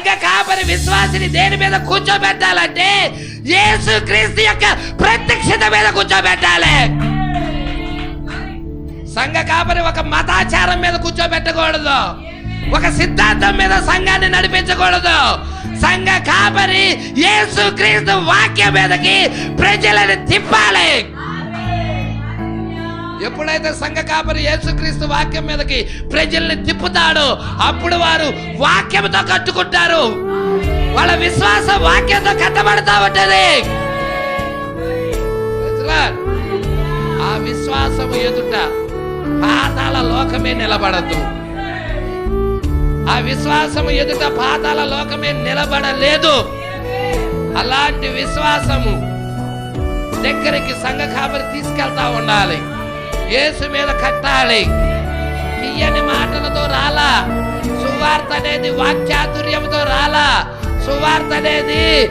సంఘ కాపరి విశ్వాసిని దేని మీద కూర్చోబెట్టాలంటే యేసు క్రీస్తు యొక్క ప్రత్యక్షత మీద కూర్చోబెట్టాలి. సంఘ కాపరి ఒక మతాచారం మీద కూర్చోబెట్టకూడదు. ఒక సిద్ధాంతం మీద సంఘాన్ని నడిపించకూడదు. సంఘ కాపరి యేసు క్రీస్తు వాక్యం మీదకి ప్రజలను తిప్పాలి. ఎప్పుడైతే సంఘ కాపరి యేసుక్రీస్తు వాక్యం మీదకి ప్రజల్ని తిప్పుతాడో అప్పుడు వారు వాక్యంతో కట్టుకుంటారు. వాళ్ళ విశ్వాసం వాక్యంతో కట్టబడతా ఉంటది. ఆ విశ్వాసము ఎదుట పాతాల లోకమే నిలబడదు. ఆ విశ్వాసము ఎదుట పాతాల లోకమే నిలబడలేదు. అలాంటి విశ్వాసము దగ్గరికి సంఘ కాపరి తీసుకెళ్తా ఉండాలి. యేసు మీద కట్టాలి. తీయని మాటలతో రాలా. సువార్త అనేది వాక్చాతుర్యంతో రాలా. సువార్త అనేది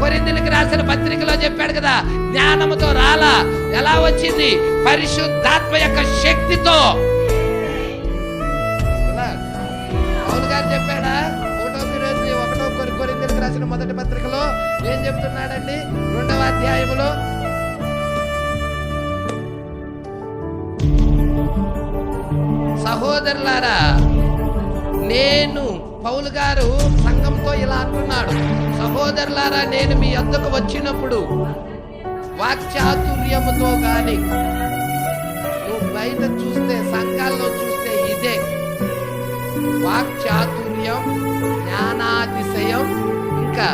కొరిందులకి రాసిన పత్రికలో చెప్పాడు కదా జ్ఞానముతో రాలా. ఎలా వచ్చింది? పరిశుద్ధాత్మ యొక్క శక్తితో. పౌలు గారు చెప్పాడా? ఒకటో ఒకటో కొరి- రాసిన మొదటి పత్రికలో ఏం చెప్తున్నాడండి? రెండవ అధ్యాయంలో సహోదరులారా నేను పౌలు గారు సంఘంతో ఇలా అంటున్నాడు. సహోదరులారా నేను మీ అద్దకు వచ్చినప్పుడు వాక్చాతుర్యముతో గాని నువ్వు బయట చూస్తే సంఘాల్లో చూస్తే ఇదే. వాక్చాతుర్యం జ్ఞానాతిశయం ఇంకా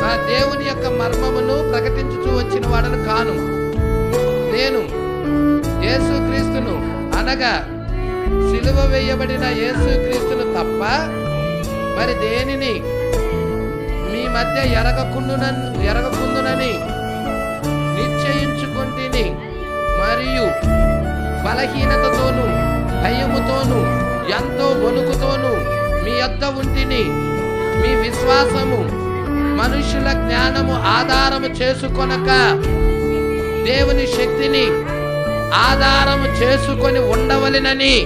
మా దేవుని యొక్క మర్మమును ప్రకటించుచూ వచ్చిన వాడను కాను. నేను యేసుక్రీస్తును అనగా సిలువ వేయబడిన యేసుక్రీస్తును తప్ప మరి దేనిని మీ మధ్య ఎరగకుండునని ఎరగకుందునని నిశ్చయించుకుంటుని మరియు బలహీనతతోను భయముతోను ఎంతో వణుకుతోను మీ యొద్ద ఉంటిని మీ విశ్వాసము మనుషుల జ్ఞానము ఆధారము చేసుకొనక దేవుని శక్తిని ఆధారము చేసుకొని ఉండవలెనని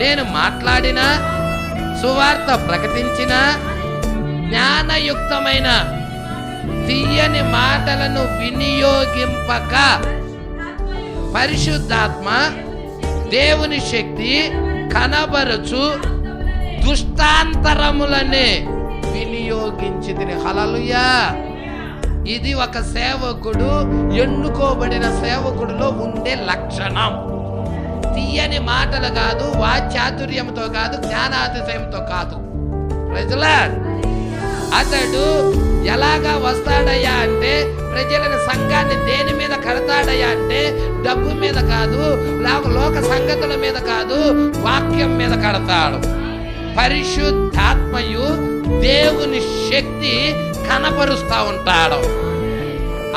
నేను మాట్లాడిన సువార్త ప్రకటించిన జ్ఞానయుక్తమైన తీయని మాటలను వినియోగింపక పరిశుద్ధాత్మ దేవుని శక్తి కనబరచు దుష్టాంతరములనే వినియోగించి తిని హలలుయా ఇది ఒక సేవకుడు ఎన్నుకోబడిన సేవకుడిలో ఉండే లక్షణం. తీయని మాటలు కాదు వాచాతుర్యంతో కాదు జ్ఞానాతిశయంతో కాదు. ప్రజల అతడు ఎలాగా వస్తాడయ్యా అంటే ప్రజలను సంఘాన్ని దేని మీద కడతాడయ్యా అంటే డబ్బు మీద కాదు లోక సంగతుల మీద కాదు వాక్యం మీద కడతాడు. పరిశుద్ధాత్మయు దేవుని శక్తి కనపరుస్తూ ఉంటాడు.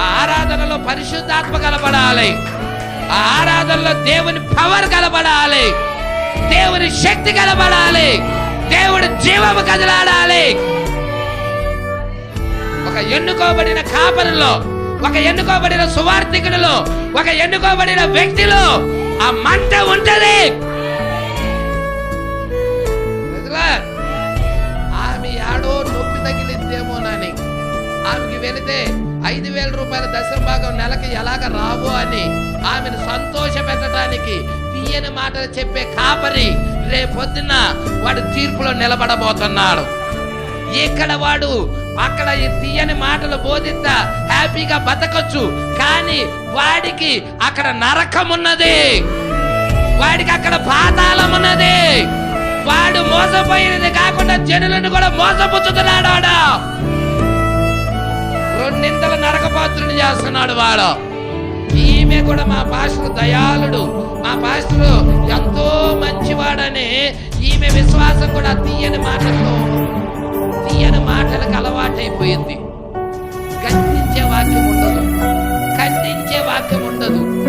ఆ ఆరాధనలో పరిశుద్ధాత్మ కలపడాలి ఆ ఆరాధనలో దేవుని పవర్ కలపడాలి దేవుని శక్తి కలపడాలి దేవుడి జీవము కదలాడాలి. ఒక ఎన్నుకోబడిన కాపరిలో ఒక ఎన్నుకోబడిన సువార్థికుడిలో ఒక ఎన్నుకోబడిన వ్యక్తిలో ఆ మంట ఉంటది. వెళితే ఐదు వేల రూపాయల దశమ భాగం నెలకి ఎలాగ రావు అని ఆమెను సంతోష పెట్టడానికి తీయని మాటలు చెప్పే కాపరి రేపొద్దున వాడు తీర్పులో నిలబడబోతున్నాడు. ఇక్కడ వాడు అక్కడ ఈ తీయని మాటలు బోధిస్తా హ్యాపీగా బతకొచ్చు కానీ వాడికి అక్కడ నరకం ఉన్నది వాడికి అక్కడ పాతాళం ఉన్నది వాడు మోసపోయినది కాకుండా జనులను కూడా మోసపుచ్చుతున్నాడు నిందల నరకపాత్రుని చేస్తున్నాడు వాడు. ఈమె కూడా మా పాస్టర్ దయాళుడు. మా పాస్టర్ ఎంతో మంచివాడని ఈమె విశ్వాసం కూడా తీయని మాటలతో తీయని మాటలకు అలవాటైపోయింది. గద్దించే వాక్యం ఉండదు. ఖండించే వాక్యం ఉండదు.